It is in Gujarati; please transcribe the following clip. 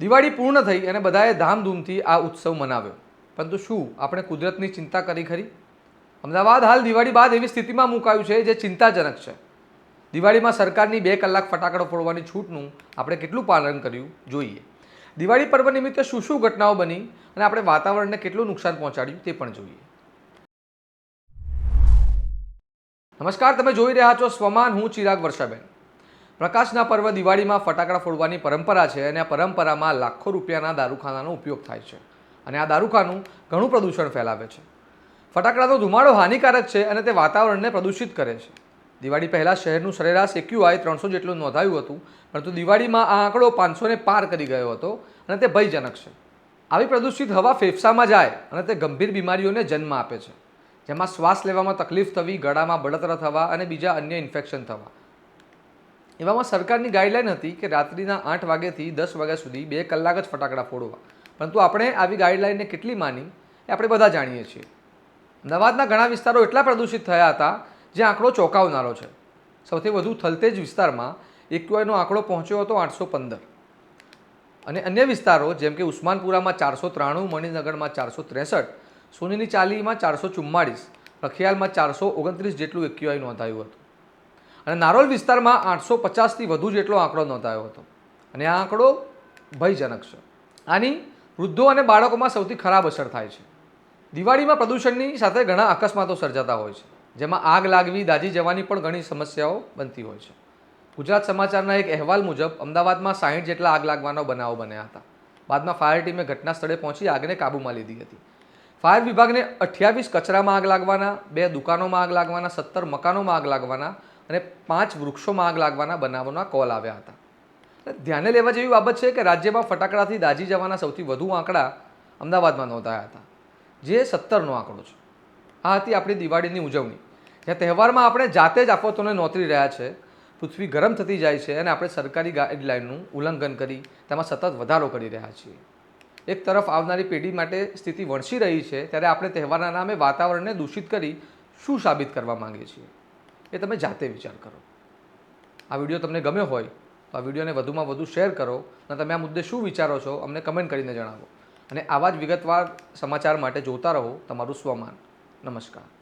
દિવાળી પૂર્ણ થઈ અને બધાએ ધામધૂમથી આ ઉત્સવ મનાવ્યો. પરંતુ શું આપણે કુદરતની ચિંતા કરી ખરી? અમદાવાદ હાલ દિવાળી બાદ એવી સ્થિતિમાં મુકાયું છે જે ચિંતાજનક છે. દિવાળીમાં સરકારની બે કલાક ફટાકડો ફોડવાની છૂટનું આપણે કેટલું પાલન કર્યું જોઈએ. દિવાળી પર્વ નિમિત્તે શું શું ઘટનાઓ બની અને આપણે વાતાવરણને કેટલું નુકસાન પહોંચાડ્યું તે પણ જોઈએ. નમસ્કાર, તમે જોઈ રહ્યા છો સ્વમાન, હું ચિરાગ વર્ષાબેન. પ્રકાશના પર્વ દિવાળીમાં ફટાકડા ફોડવાની પરંપરા છે અને આ પરંપરામાં લાખો રૂપિયાના દારૂખાનાનો ઉપયોગ થાય છે. અને આ દારૂખાનું ઘણું પ્રદૂષણ ફેલાવે છે. ફટાકડાનો ધુમાડો હાનિકારક છે અને તે વાતાવરણને પ્રદૂષિત કરે છે. દિવાળી પહેલાં શહેરનું સરેરાશ એક્યુઆઈ ત્રણસો જેટલું નોંધાયું હતું, પરંતુ દિવાળીમાં આ આંકડો પાંચસોને પાર કરી ગયો હતો અને તે ભયજનક છે. આવી પ્રદૂષિત હવા ફેફસામાં જાય અને તે ગંભીર બીમારીઓને જન્મ આપે છે. જેમાં શ્વાસ લેવામાં તકલીફ થવી, ગળામાં બળતરા થવા અને બીજા અન્ય ઇન્ફેક્શન થવા. એવામાં સરકારની ગાઈડલાઈન હતી કે રાત્રિના આઠ વાગ્યાથી દસ વાગ્યા સુધી બે કલાક જ ફટાકડા ફોડવા. પરંતુ આપણે આવી ગાઈડલાઈનને કેટલી માની એ આપણે બધા જાણીએ છીએ. અમદાવાદના ઘણા વિસ્તારો એટલા પ્રદૂષિત થયા હતા જે આંકડો ચોંકાવનારો છે. સૌથી વધુ થલતેજ વિસ્તારમાં એક્યુઆઈનો આંકડો પહોંચ્યો હતો આઠસો પંદર. અને અન્ય વિસ્તારો જેમ કે ઉસ્માનપુરામાં ચારસો ત્રાણું, મણિનગરમાં ચારસો ત્રેસઠ સોનીની ચાલીમાં ચારસો ચુમ્માળીસ, રખિયાલમાં ચારસો ઓગણત્રીસ જેટલું એક્યુઆઈ નોંધાયું હતું. અને નારોલ વિસ્તારમાં આઠસો પચાસથી વધુ જેટલો આંકડો નોંધાયો હતો. અને આ આંકડો ભયજનક છે. આની વૃદ્ધો અને બાળકોમાં સૌથી ખરાબ અસર થાય છે. દિવાળીમાં પ્રદૂષણની સાથે ઘણા અકસ્માતો સર્જાતા હોય છે, જેમાં આગ લાગવી, દાજી જવાની પણ ઘણી સમસ્યાઓ બનતી હોય છે. ગુજરાત સમાચારના એક અહેવાલ મુજબ, અમદાવાદમાં સાહીઠ જેટલા આગ લાગવાનો બનાવો બન્યા હતા. બાદમાં ફાયર ટીમે ઘટના સ્થળે પહોંચી આગને કાબૂમાં લીધી હતી. ફાયર વિભાગને અઠ્યાવીસ કચરામાં આગ લાગવાના, બે દુકાનોમાં આગ લાગવાના, સત્તર મકાનોમાં આગ લાગવાના અને પાંચ વૃક્ષોમાં આગ લાગવાના બનાવોના કોલ આવ્યા હતા. ધ્યાને લેવા જેવી બાબત છે કે રાજ્યમાં ફટાકડાથી દાજી જવાના સૌથી વધુ આંકડા અમદાવાદમાં નોંધાયા હતા, જે સત્તરનો આંકડો છે. આ હતી આપણી દિવાળીની ઉજવણી. જ્યાં તહેવારમાં આપણે જાતે જ આફતોને નોતરી રહ્યા છે, પૃથ્વી ગરમ થતી જાય છે અને આપણે સરકારી ગાઈડલાઇનનું ઉલ્લંઘન કરી તેમાં સતત વધારો કરી રહ્યા છીએ. એક તરફ આવનારી પેઢી માટે સ્થિતિ વણસી રહી છે, ત્યારે આપણે તહેવારના નામે વાતાવરણને દૂષિત કરી શું સાબિત કરવા માંગીએ છીએ? એ તમે જાતે વિચાર કરો. આ વીડિયો તમને ગમ્યો હોય, તો આ વિડીયોને વધુમાં વધુ શેર કરો અને તમે આ મુદ્દે શું વિચારો છો અમને કમેન્ટ કરીને જણાવો. અને આવા જ વિગતવાર સમાચાર માટે જોતા રહો તમારું સ્વમાન. નમસ્કાર.